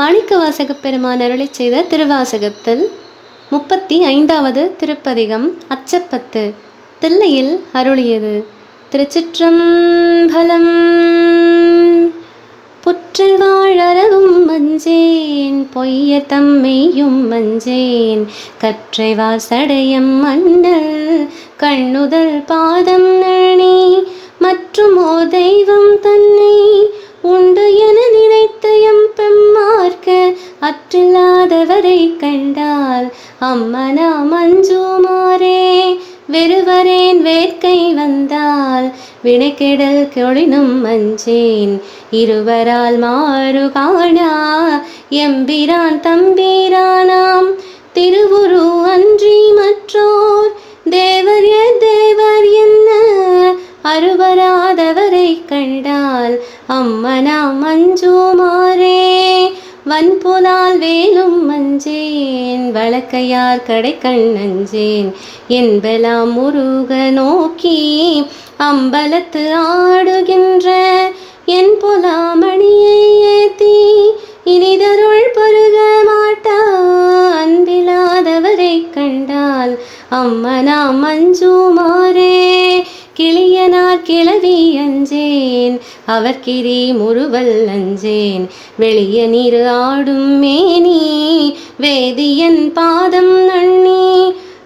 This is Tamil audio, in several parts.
மாணிக்கவாசகப் பெருமான் அருளிச் செய்த திருவாசகத்தில் முப்பத்தி ஐந்தாவது திருப்பதிகம் அச்சப்பத்து தில்லையில் அருளியது. திருச்சிற்றம்பலம் புற்றில் வாழறவும் மஞ்சேன் பொய்ய தம்மையும் மஞ்சேன் கற்றை வாசடையம் மன்னல் கண்ணுதல் பாதம் நணி மற்றும் ஓ தெய்வம் தன்னை அற்றில்லாதவரை கண்டால் அம்மனா மஞ்சுமாரே வெறுவரேன் வேட்கை வந்தால் வினைக்கெடல் கொழினும் மஞ்சேன் இருவரால் மாறு காணா எம்பிரான் தம்பீரானாம். திருவுரு அன்றி மற்றோர் தேவர் தேவர் என்ன? அருவராதவரை கண்டால் அம்மனா மஞ்சுமாரே வன்புலால் வேலும் மஞ்சேன் வழக்கையார் கடை கண்ணஞ்சேன் என்பலாம் முருக நோக்கி அம்பலத்து ஆடுகின்ற என் புலாமணியை ஏத்தி இனிதருள் பருக மாட்டா அன்பிலாதவரை கண்டால் அம்மனா மஞ்சுமாரே கிளியனார் கிளவி அஞ்சே அவர் கிரி முறுவல் அஞ்சேன் வெளிய நீர் ஆடும் மேனி வேதியன் பாதம் நண்ணி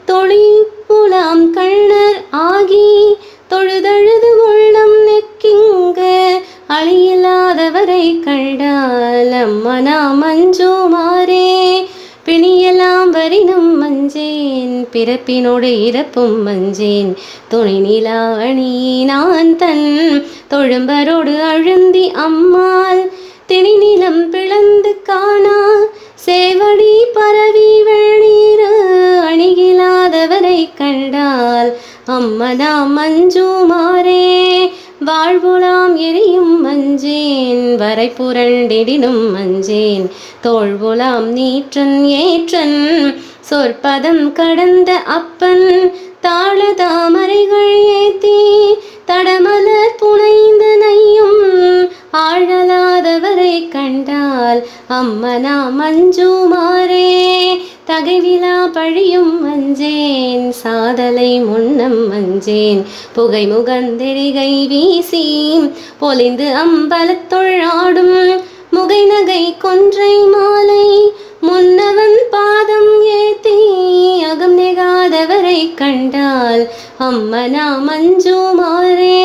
தொழி புலாம் கண்ணர் ஆகி தொழுதழுது உள்ளம் நெக்கிங்க அழியில்லாதவரை கண்டால் அம்மனா மஞ்சோ மாறே. வரினும் மஞ்சேன் பிறப்பினோடு இறப்பும் மஞ்சேன். துணை நிலாவணி நான் தன் தொழும்பரோடு அழுந்தி அம்மாள். திணிநிலம் பிளந்து காணா சேவடி பரவி வெள்ளீர அணுகிலாதவரை கண்டால் அம்மனா மஞ்சுமாரே வாழ்வுலாம் எரியும் மஞ்சேன் வரை புரண்டிடினும் மஞ்சேன். தோழ்வுலாம் நீற்றன் ஏற்றன் சொற்பதம் கடந்த அப்பன். தாழ தாமரைகள் ஆழலாதவரை கண்டால் அம்மனா மஞ்சுமாரே தகைவிலா பழியும் மஞ்சேன் சாதலை முன்னம் மஞ்சேன் புகை முகந்தெரிகை வீசி பொலிந்து அம்பலத்துள்ளாடும் முகை நகை கொன்றை மாலை முன்னவன் பாதம் ஏத்தி அகம் நெகாதவரை கண்டால் அம்மனா மஞ்சுமாரே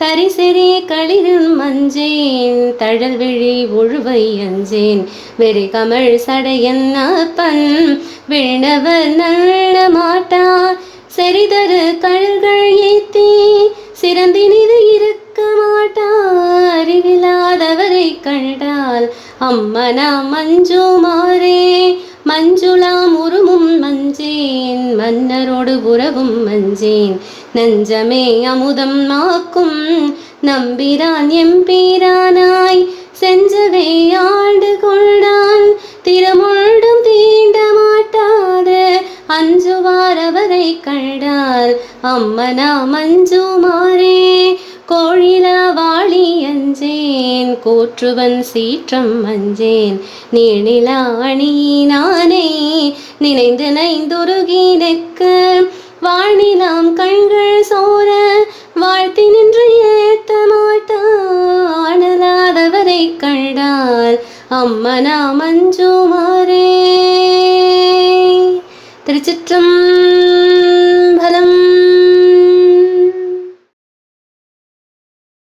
தரிசிறே களிரும் மஞ்சேன் தழல் விழி உழுவை அஞ்சேன். வெறி கமழ் சடையன் அப்பன் விண்ணவர் நல்ல மாட்டா. செறிதரு கழ்கள் ஏத்தி சிறந்தினிது இருக்க மாட்டா. அறிவில்லாதவரை கண்டால் அம்மனா மஞ்சுமாரே மஞ்சுளாம் உருமும் மஞ்சேன் மன்னரோடு உறவும் மஞ்சேன். நஞ்சமே அமுதம் ஆக்கும் நம்பிரான் எம்பீரானாய் செஞ்சதை ஆண்டு கொண்டான் திறமுள்டும் தீண்ட மாட்டாது. அஞ்சுவார் அவரை கண்டால் அம்மனா மஞ்சுமாரே கோழில வாழி அஞ்சேன் கூற்றுவன் சீற்றம் அஞ்சேன். நீணிலா அணியினானே நினைந்து நைந்துருகி கண்டால் அம்மனா மஞ்சுமாரே